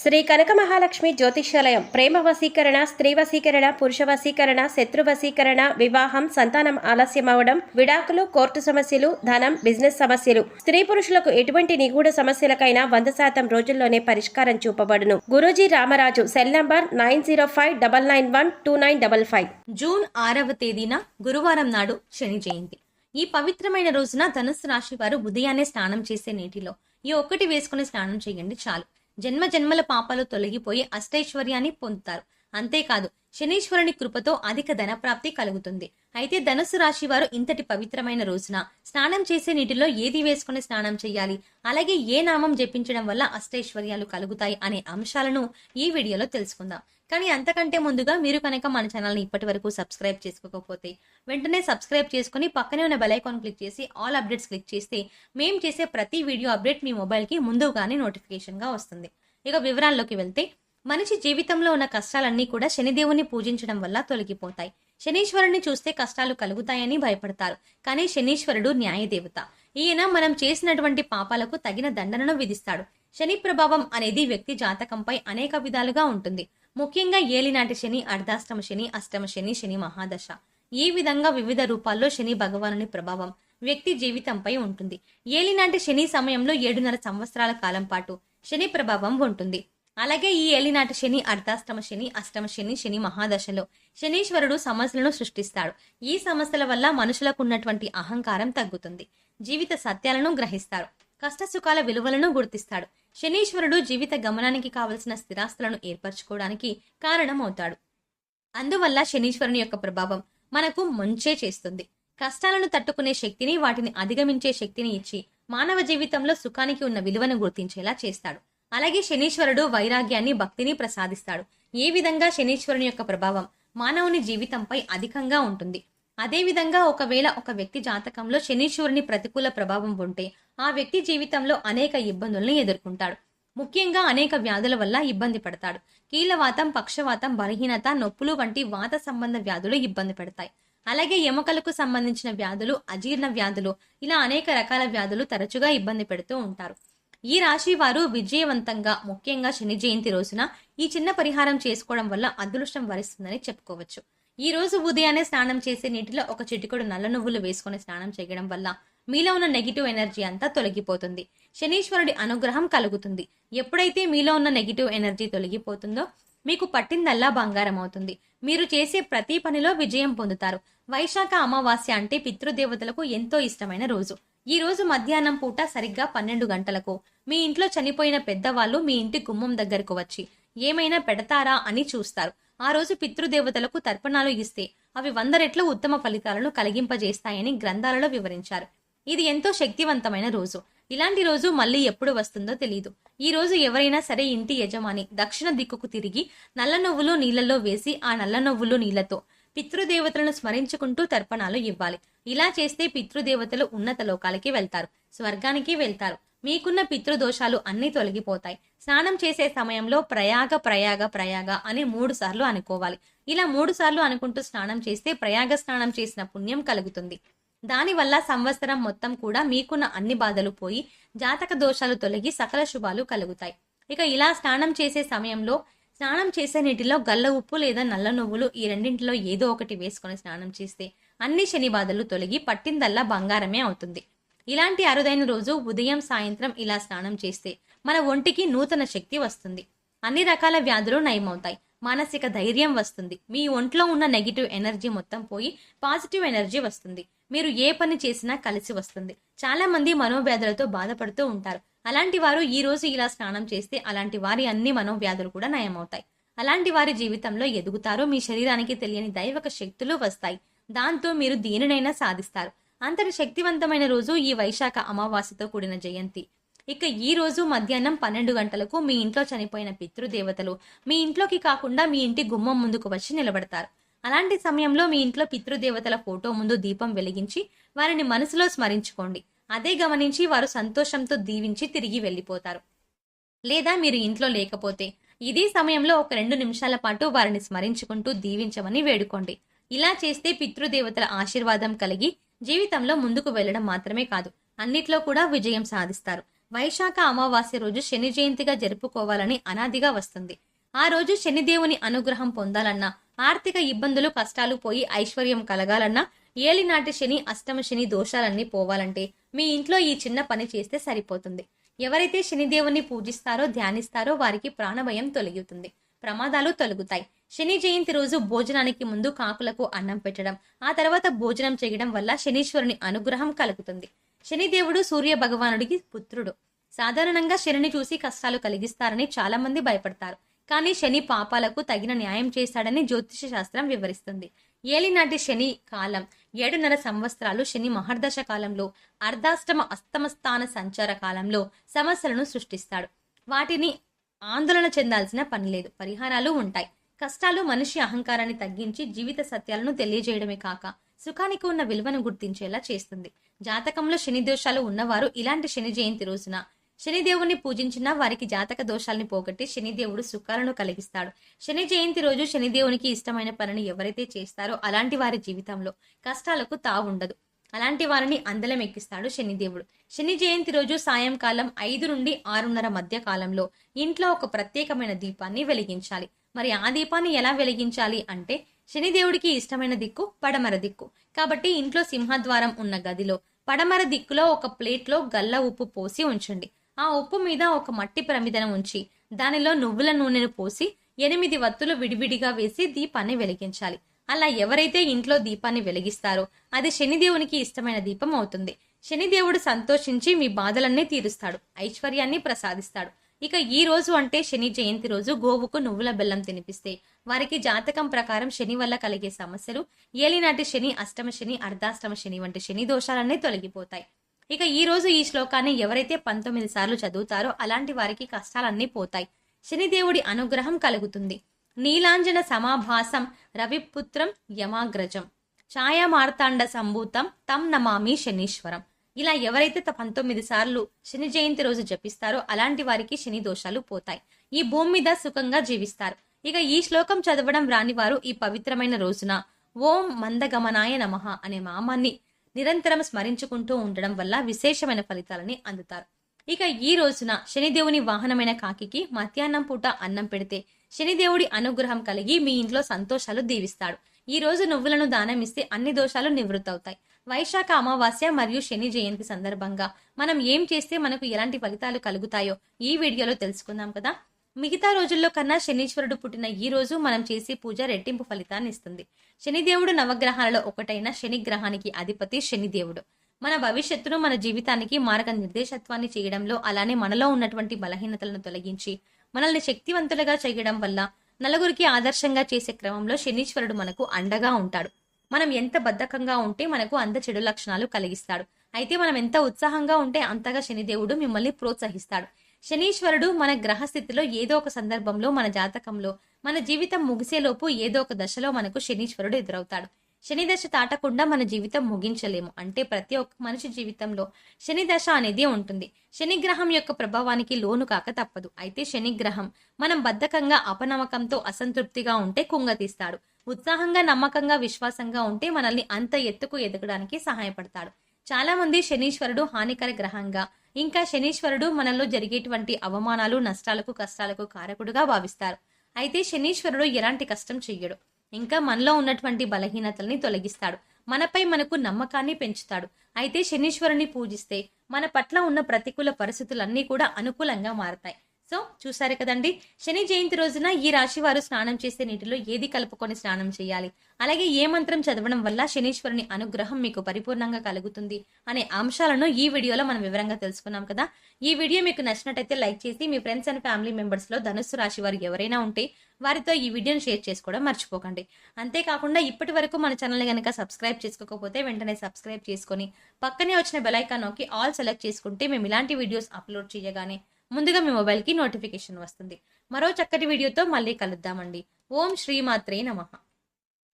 శ్రీ కనక మహాలక్ష్మి జ్యోతిష్యాలయం. ప్రేమ వశీకరణ స్త్రీ వశీకరణ పురుష వశీకరణ శత్రు వశీకరణ వివాహం సంతానం ఆలస్యం అవడం విడాకులు కోర్టు సమస్యలు ధనం బిజినెస్ సమస్యలు. స్త్రీ పురుషులకు ఎటువంటి నిగూఢ సమస్యలకైనా వంద శాతం రోజుల్లోనే పరిష్కారం చూపబడును. Guruji Ramaraju cell number nine zero five double nine one two nine double five. June ఆరవ తేదీన గురువారం నాడు శని జయంతి. ఈ పవిత్రమైన రోజున ధనుసు రాశి వారు ఉదయాన్నే స్నానం చేసే నీటిలో ఈ ఒక్కటి వేసుకుని స్నానం చేయండి చాలు. జన్మ జన్మల పాపాలు తొలగిపోయి అష్టైశ్వర్యాన్ని పొందుతారు. అంతేకాదు శనీశ్వరుని కృపతో అధిక ధనప్రాప్తి కలుగుతుంది. అయితే ధనుసు రాశి వారు ఇంతటి పవిత్రమైన రోజున స్నానం చేసే నీటిలో ఏది వేసుకుని స్నానం చేయాలి? అలాగే ఏ నామం జపించడం వల్ల అష్టైశ్వర్యాలు కలుగుతాయి అనే అంశాలను ఈ వీడియోలో తెలుసుకుందాం. కానీ అంతకంటే ముందుగా మీరు కనుక మన ఛానల్ని ఇప్పటి వరకు సబ్స్క్రైబ్ చేసుకోకపోతే వెంటనే సబ్స్క్రైబ్ చేసుకుని పక్కనే ఉన్న బెలైకాన్ క్లిక్ చేసి ఆల్ అప్డేట్స్ క్లిక్ చేస్తే మేము చేసే ప్రతి వీడియో అప్డేట్ మీ మొబైల్కి ముందుగానే నోటిఫికేషన్గా వస్తుంది. ఇక వివరాల్లోకి వెళ్తే మనిషి జీవితంలో ఉన్న కష్టాలన్నీ కూడా శనిదేవుని పూజించడం వల్ల తొలగిపోతాయి. శనీశ్వరుని చూస్తే కష్టాలు కలుగుతాయని భయపడతారు. కానీ శనీశ్వరుడు న్యాయదేవత. ఈయన మనం చేసినటువంటి పాపాలకు తగిన దండనను విధిస్తాడు. శని ప్రభావం అనేది వ్యక్తి జాతకంపై అనేక విధాలుగా ఉంటుంది. ముఖ్యంగా ఏలినాటి శని అర్ధాష్టమ శని అష్టమ శని శని మహాదశ. ఈ విధంగా వివిధ రూపాల్లో శని భగవానుని ప్రభావం వ్యక్తి జీవితంపై ఉంటుంది. ఏలినాటి శని సమయంలో ఏడున్నర సంవత్సరాల కాలం పాటు శని ప్రభావం ఉంటుంది. అలాగే ఈ ఏలినాటి శని అర్ధాష్టమ శని అష్టమ శని శని మహాదశలో శనీశ్వరుడు సమస్యలను సృష్టిస్తాడు. ఈ సమస్యల వల్ల మనుషులకు ఉన్నటువంటి అహంకారం తగ్గుతుంది. జీవిత సత్యాలను గ్రహిస్తారు. కష్టసుఖాల విలువలను గుర్తిస్తాడు. శనీశ్వరుడు జీవిత గమనానికి కావలసిన స్థిరాస్తులను ఏర్పరచుకోవడానికి కారణమవుతాడు. అందువల్ల శనీశ్వరుని యొక్క ప్రభావం మనకు ముంచే చేస్తుంది. కష్టాలను తట్టుకునే శక్తిని వాటిని అధిగమించే శక్తిని ఇచ్చి మానవ జీవితంలో సుఖానికి ఉన్న విలువను గుర్తించేలా చేస్తాడు. అలాగే శనీశ్వరుడు వైరాగ్యాన్ని భక్తిని ప్రసాదిస్తాడు. ఏ విధంగా శనీశ్వరుని యొక్క ప్రభావం మానవుని జీవితంపై అధికంగా ఉంటుంది? అదేవిధంగా ఒకవేళ ఒక వ్యక్తి జాతకంలో శనీశ్వరుని ప్రతికూల ప్రభావం ఉంటే ఆ వ్యక్తి జీవితంలో అనేక ఇబ్బందుల్ని ఎదుర్కొంటాడు. ముఖ్యంగా అనేక వ్యాధుల వల్ల ఇబ్బంది పడతాడు. కీలవాతం పక్షవాతం బలహీనత నొప్పులు వంటి వాత సంబంధ వ్యాధులు ఇబ్బంది పెడతాయి. అలాగే ఎముకలకు సంబంధించిన వ్యాధులు అజీర్ణ వ్యాధులు ఇలా అనేక రకాల వ్యాధులు తరచుగా ఇబ్బంది పెడుతూ ఉంటారు. ఈ రాశి వారు విజయవంతంగా ముఖ్యంగా శని జయంతి రోజున ఈ చిన్న పరిహారం చేసుకోవడం వల్ల అదృష్టం వరిస్తుందని చెప్పుకోవచ్చు. ఈ రోజు ఉదయాన్నే స్నానం చేసే నీటిలో ఒక చిటికొడు నల్ల నువ్వులు వేసుకొని స్నానం చేయడం వల్ల మీలో ఉన్న నెగిటివ్ ఎనర్జీ అంతా తొలగిపోతుంది. శనీశ్వరుడి అనుగ్రహం కలుగుతుంది. ఎప్పుడైతే మీలో ఉన్న నెగిటివ్ ఎనర్జీ తొలగిపోతుందో మీకు పట్టిందల్లా బంగారం అవుతుంది. మీరు చేసే ప్రతి పనిలో విజయం పొందుతారు. వైశాఖ అమావాస్య అంటే పితృదేవతలకు ఎంతో ఇష్టమైన రోజు. ఈ రోజు మధ్యాహ్నం పూట సరిగ్గా పన్నెండు గంటలకు మీ ఇంట్లో చనిపోయిన పెద్దవాళ్ళు మీ ఇంటి గుమ్మం దగ్గరకు వచ్చి ఏమైనా పెడతారా అని చూస్తారు. ఆ రోజు పితృదేవతలకు తర్పణాలు ఇస్తే అవి వంద రెట్లు ఉత్తమ ఫలితాలను కలిగింపజేస్తాయని గ్రంథాలలో వివరించారు. ఇది ఎంతో శక్తివంతమైన రోజు. ఇలాంటి రోజు మళ్ళీ ఎప్పుడు వస్తుందో తెలియదు ఈ రోజు ఎవరైనా సరే ఇంటి యజమాని దక్షిణ దిక్కుకు తిరిగి నల్ల నువ్వులు నీళ్ళలో వేసి ఆ నల్ల నువ్వులు నీళ్ళతో పితృదేవతలను స్మరించుకుంటూ తర్పణాలు ఇవ్వాలి. ఇలా చేస్తే పితృదేవతలు ఉన్నత లోకాలకి వెళ్తారు స్వర్గానికి వెళ్తారు. మీకున్న పితృదోషాలు అన్నీ తొలగిపోతాయి. స్నానం చేసే సమయంలో ప్రయాగ ప్రయాగ ప్రయాగ అని మూడు సార్లు అనుకోవాలి. ఇలా మూడు సార్లు అనుకుంటూ స్నానం చేస్తే ప్రయాగ స్నానం చేసిన పుణ్యం కలుగుతుంది. దానివల్ల సంవత్సరం మొత్తం కూడా మీకున్న అన్ని బాధలు పోయి జాతక దోషాలు తొలగి సకల శుభాలు కలుగుతాయి. ఇక ఇలా స్నానం చేసే సమయంలో స్నానం చేసే నీటిలో గల్ల ఉప్పు లేదా నల్ల నువ్వులు ఈ రెండింటిలో ఏదో ఒకటి వేసుకొని స్నానం చేస్తే అన్ని శని బాధలు తొలగి పట్టిందల్లా బంగారమే అవుతుంది. ఇలాంటి అరుదైన రోజు ఉదయం సాయంత్రం ఇలా స్నానం చేస్తే మన ఒంటికి నూతన శక్తి వస్తుంది. అన్ని రకాల వ్యాధులు నయమవుతాయి. మానసిక ధైర్యం వస్తుంది. మీ ఒంట్లో ఉన్న నెగిటివ్ ఎనర్జీ మొత్తం పోయి పాజిటివ్ ఎనర్జీ వస్తుంది. మీరు ఏ పని చేసినా కలిసి వస్తుంది. చాలా మంది మనోవ్యాధులతో బాధపడుతూ ఉంటారు. అలాంటి వారు ఈ రోజు ఇలా స్నానం చేస్తే అలాంటి వారి అన్ని మనోవ్యాధులు కూడా నయమవుతాయి. అలాంటి వారి జీవితంలో ఎదుగుతారు మీ శరీరానికి తెలియని దైవక శక్తులు వస్తాయి. దాంతో మీరు దేనినైనా సాధిస్తారు. అంతటి శక్తివంతమైన రోజు ఈ వైశాఖ అమావాస్యతో కూడిన జయంతి. ఇక ఈ రోజు మధ్యాహ్నం పన్నెండు గంటలకు మీ ఇంట్లో చనిపోయిన పితృదేవతలు మీ ఇంట్లోకి కాకుండా మీ ఇంటి గుమ్మం ముందుకు వచ్చి నిలబడతారు. అలాంటి సమయంలో మీ ఇంట్లో పితృదేవతల ఫోటో ముందు దీపం వెలిగించి వారిని మనసులో స్మరించుకోండి. అదే గమనించి వారు సంతోషంతో దీవించి తిరిగి వెళ్ళిపోతారు. లేదా మీరు ఇంట్లో లేకపోతే ఇదే సమయంలో ఒక రెండు నిమిషాల పాటు వారిని స్మరించుకుంటూ దీవించమని వేడుకోండి. ఇలా చేస్తే పితృదేవతల ఆశీర్వాదం కలిగి జీవితంలో ముందుకు వెళ్ళడం మాత్రమే కాదు అన్నిట్లో కూడా విజయం సాధిస్తారు. వైశాఖ అమావాస్య రోజు శని జయంతిగా జరుపుకోవాలని అనాదిగా వస్తుంది. ఆ రోజు శనిదేవుని అనుగ్రహం పొందాలన్నా ఆర్థిక ఇబ్బందులు కష్టాలు పోయి ఐశ్వర్యం కలగాలన్నా ఏలినాటి శని అష్టమ శని దోషాలన్నీ పోవాలంటే మీ ఇంట్లో ఈ చిన్న పని చేస్తే సరిపోతుంది. ఎవరైతే శనిదేవుని పూజిస్తారో ధ్యానిస్తారో వారికి ప్రాణభయం తొలగుతుంది. ప్రమాదాలు తొలగుతాయి. శని జయంతి రోజు భోజనానికి ముందు కాకులకు అన్నం పెట్టడం ఆ తర్వాత భోజనం చేయడం వల్ల శనీశ్వరుని అనుగ్రహం కలుగుతుంది. శనిదేవుడు సూర్య భగవానుడికి పుత్రుడు. సాధారణంగా శనిని చూసి కష్టాలు కలిగిస్తారని చాలా మంది భయపడతారు. కానీ శని పాపాలకు తగిన న్యాయం చేశాడని జ్యోతిష శాస్త్రం వివరిస్తుంది. ఏలినాటి శని కాలం ఏడున్నర సంవత్సరాలు శని మహర్దశ కాలంలో అర్ధాష్టమ అస్తమ స్థాన సంచార కాలంలో సమస్యలను సృష్టిస్తాడు. వాటిని ఆందోళన చెందాల్సిన పని లేదు పరిహారాలు ఉంటాయి. కష్టాలు మనిషి అహంకారాన్ని తగ్గించి జీవిత సత్యాలను తెలియజేయడమే కాక సుఖానికి ఉన్న విలువను గుర్తించేలా చేస్తుంది. జాతకంలో శని దోషాలు ఉన్నవారు ఇలాంటి శని జయంతి రోజున శనిదేవుని పూజించినా వారికి జాతక దోషాల్ని పోగొట్టి శనిదేవుడు సుఖాలను కలిగిస్తాడు. శని జయంతి రోజు శనిదేవునికి ఇష్టమైన పనిని ఎవరైతే చేస్తారో అలాంటి వారి జీవితంలో కష్టాలకు తావుండదు. అలాంటి వారిని అందలం ఎక్కిస్తాడు శనిదేవుడు. శని జయంతి రోజు సాయంకాలం ఐదు నుండి ఆరున్నర మధ్య కాలంలో ఇంట్లో ఒక ప్రత్యేకమైన దీపాన్ని వెలిగించాలి. మరి ఆ దీపాన్ని ఎలా వెలిగించాలి అంటే శనిదేవుడికి ఇష్టమైన దిక్కు పడమర దిక్కు. కాబట్టి ఇంట్లో సింహద్వారం ఉన్న గదిలో పడమర దిక్కులో ఒక ప్లేట్లో గల్ల ఉప్పు పోసి ఉంచండి. ఆ ఉప్పు మీద ఒక మట్టి ప్రమిదను ఉంచి దానిలో నువ్వుల నూనెను పోసి ఎనిమిది వత్తులు విడివిడిగా వేసి దీపాన్ని వెలిగించాలి. అలా ఎవరైతే ఇంట్లో దీపాన్ని వెలిగిస్తారో అది శనిదేవునికి ఇష్టమైన దీపం అవుతుంది. శనిదేవుడు సంతోషించి మీ బాధలన్నీ తీరుస్తాడు. ఐశ్వర్యాన్ని ప్రసాదిస్తాడు. ఇక ఈ రోజు అంటే శని జయంతి రోజు గోవుకు నువ్వుల బెల్లం తినిపిస్తే వారికి జాతకం ప్రకారం శని వల్ల కలిగే సమస్యలు ఏలినాటి శని అష్టమ శని అర్ధాష్టమ శని వంటి శని దోషాలన్నీ తొలగిపోతాయి. ఇక ఈ రోజు ఈ శ్లోకాన్ని ఎవరైతే పంతొమ్మిది సార్లు చదువుతారో అలాంటి వారికి కష్టాలన్నీ పోతాయి. శనిదేవుడి అనుగ్రహం కలుగుతుంది. నీలాంజన సమాభాసం రవిపుత్రం యమాగ్రజం. ఛాయామార్తాండ సంభూతం తం నమామి శనీశ్వరం. ఇలా ఎవరైతే త- పంతొమ్మిది సార్లు శని జయంతి రోజు జపిస్తారో అలాంటి వారికి శని దోషాలు పోతాయి. ఈ భూమి మీద సుఖంగా జీవిస్తారు. ఇక ఈ శ్లోకం చదవడం రాని వారు ఈ పవిత్రమైన రోజున ఓం మందగమనాయ నమః అనే నామాన్ని నిరంతరం స్మరించుకుంటూ ఉండడం వల్ల విశేషమైన ఫలితాలని అందుతారు. ఇక ఈ రోజున శనిదేవుని వాహనమైన కాకికి మధ్యాహ్నం పూట అన్నం పెడితే శనిదేవుడి అనుగ్రహం కలిగి మీ ఇంట్లో సంతోషాలు దీవిస్తాడు. ఈ రోజు నువ్వులను దానం ఇస్తే అన్ని దోషాలు నివృత్తవుతాయి. వైశాఖ అమావాస్య మరియు శని జయంతి సందర్భంగా మనం ఏం చేస్తే మనకు ఎలాంటి ఫలితాలు కలుగుతాయో ఈ వీడియోలో తెలుసుకుందాం కదా. మిగతా రోజుల్లో కన్నా శనీశ్వరుడు పుట్టిన ఈ రోజు మనం చేసే పూజ రెట్టింపు ఫలితాన్ని ఇస్తుంది. శనిదేవుడు నవగ్రహాలలో ఒకటైన శని గ్రహానికి అధిపతి శనిదేవుడు. మన భవిష్యత్తును మన జీవితానికి మార్గ నిర్దేశత్వాన్ని చేయడంలో అలానే మనలో ఉన్నటువంటి బలహీనతలను తొలగించి మనల్ని శక్తివంతులుగా చేయడం వల్ల నలుగురికి ఆదర్శంగా చేసే క్రమంలో శనీశ్వరుడు మనకు అండగా ఉంటాడు. మనం ఎంత బద్ధకంగా ఉంటే మనకు అంత చెడు లక్షణాలు కలిగిస్తాడు. అయితే మనం ఎంత ఉత్సాహంగా ఉంటే అంతగా శనిదేవుడు మిమ్మల్ని ప్రోత్సహిస్తాడు. శనీశ్వరుడు మన గ్రహ స్థితిలో ఏదో ఒక సందర్భంలో మన జాతకంలో మన జీవితం ముగిసేలోపు ఏదో ఒక దశలో మనకు శనీశ్వరుడు ఎదురవుతాడు. శని దశ దాటకుండా మన జీవితం ముగించలేము. అంటే ప్రతి ఒక్క మనిషి జీవితంలో శని దశ అనేది ఉంటుంది. శని గ్రహం యొక్క ప్రభావానికి లోను కాక తప్పదు. అయితే శని గ్రహం మనం బద్ధకంగా అపనమ్మకంతో అసంతృప్తిగా ఉంటే కుంగతీస్తాడు. ఉత్సాహంగా నమ్మకంగా విశ్వాసంగా ఉంటే మనల్ని అంత ఎత్తుకు ఎదగడానికి సహాయపడతాడు. చాలా మంది శనీశ్వరుడు హానికర గ్రహంగా ఇంకా శనీశ్వరుడు మనలో జరిగేటువంటి అవమానాలు నష్టాలకు కష్టాలకు కారకుడుగా భావిస్తారు. అయితే శనీశ్వరుడు ఎలాంటి కష్టం చెయ్యడు. ఇంకా మనలో ఉన్నటువంటి బలహీనతల్ని తొలగిస్తాడు. మనపై మనకు నమ్మకాన్ని పెంచుతాడు. అయితే శనీశ్వరుని పూజిస్తే మన పట్ల ఉన్న ప్రతికూల పరిస్థితులన్నీ కూడా అనుకూలంగా మారతాయి. సో చూసారు కదండి శని జయంతి రోజున ఈ రాశి వారు స్నానం చేసే నీటిలో ఏది కలుపుకొని స్నానం చేయాలి? అలాగే ఏ మంత్రం చదవడం వల్ల శనీశ్వరుని అనుగ్రహం మీకు పరిపూర్ణంగా కలుగుతుంది అనే అంశాలను ఈ వీడియోలో మనం వివరంగా తెలుసుకున్నాం కదా. ఈ వీడియో మీకు నచ్చినట్టయితే లైక్ చేసి మీ ఫ్రెండ్స్ అండ్ ఫ్యామిలీ మెంబర్స్లో ధనుస్సు రాశి వారు ఎవరైనా ఉంటే వారితో ఈ వీడియోని షేర్ చేసుకోవడం మర్చిపోకండి. అంతేకాకుండా ఇప్పటి వరకు మన ఛానల్ని కనుక సబ్స్క్రైబ్ చేసుకోకపోతే వెంటనే సబ్స్క్రైబ్ చేసుకొని పక్కనే వచ్చిన బెలైకాన్ నొక్కి ఆల్ సెలెక్ట్ చేసుకుంటే మేము ఇలాంటి వీడియోస్ అప్లోడ్ చేయగానే ముందుగా మీ మొబైల్కి నోటిఫికేషన్ వస్తుంది. మరో చక్కటి వీడియోతో మళ్ళీ కలుద్దామండి. ఓం శ్రీమాత్రే నమః.